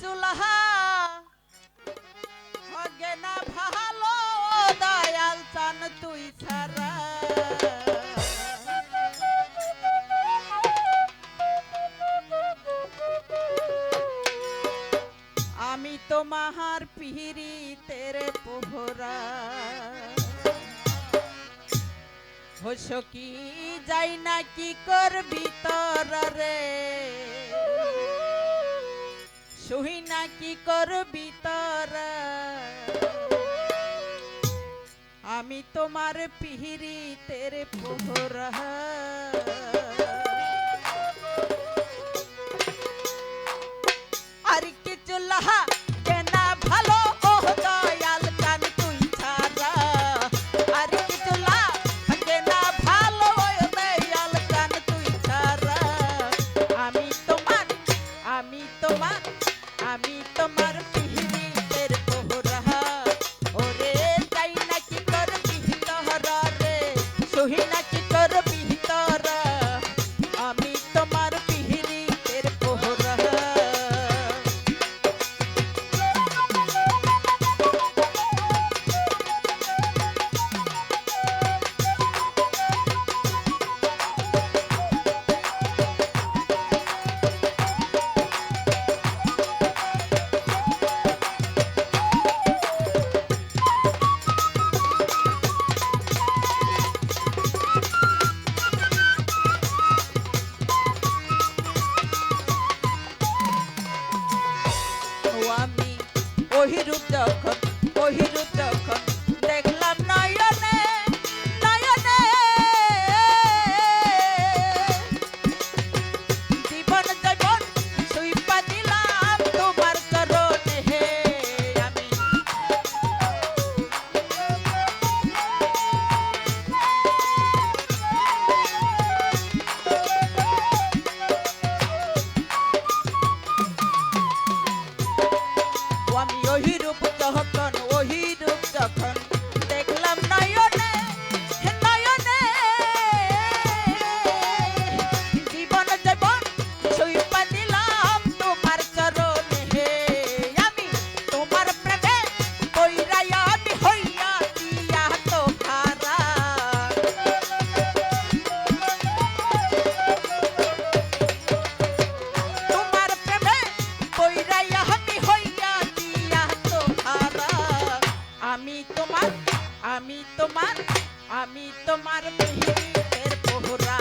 চুলহা। চান তুই ছাড়া। আমি তো পিহিরি তেরে পোহরা। সখী যাই না কি করবি তোর রে? সুহিনা কি করবি তারা? আমি তোমার পিহিরি তের পোহর। আর কিছু লাহা to hear that. তোমার আমি তোমার মেহের পোহরা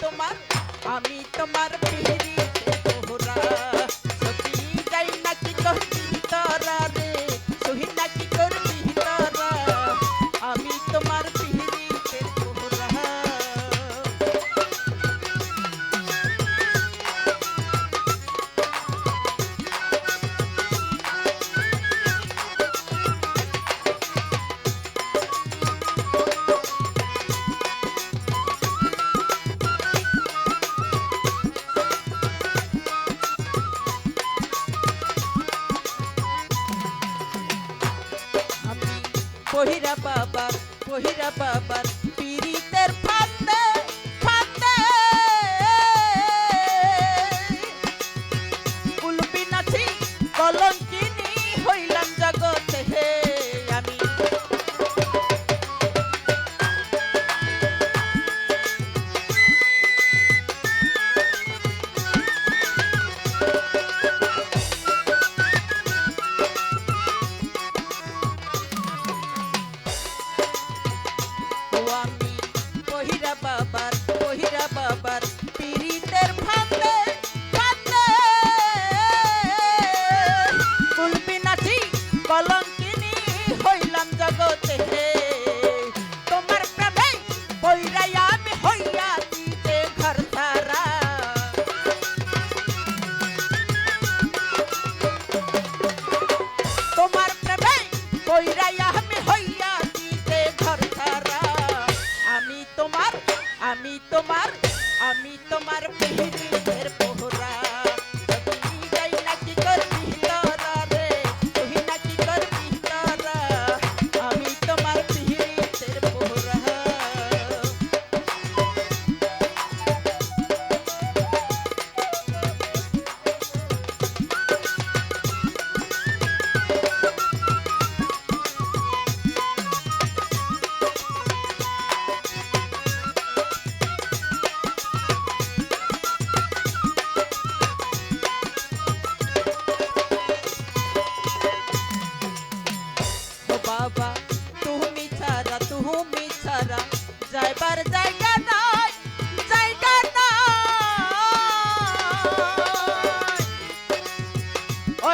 তোমার আমি তোমার পিড়ি। পহিরা বাবা পহিরা বাবার পীড়িতের ফাঁদে ফাঁদে। কুলপি নাচি কলঙ্কিনী কলঙ্কিনী হইলাম জগতে।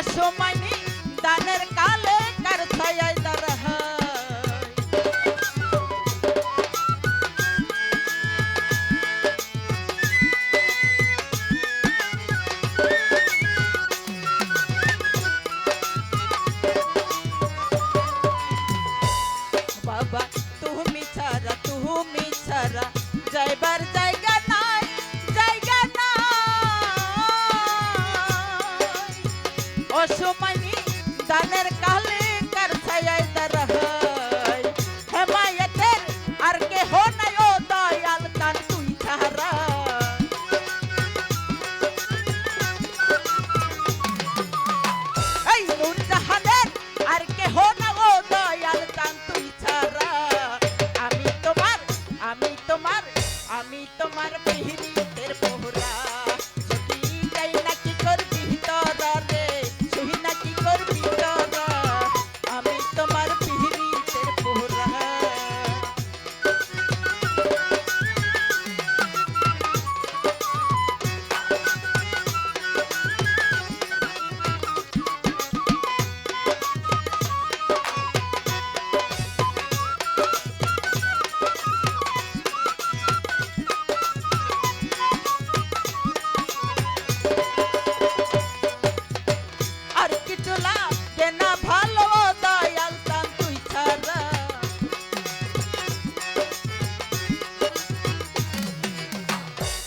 সময় দানের माई दानर काले कर छाय दरह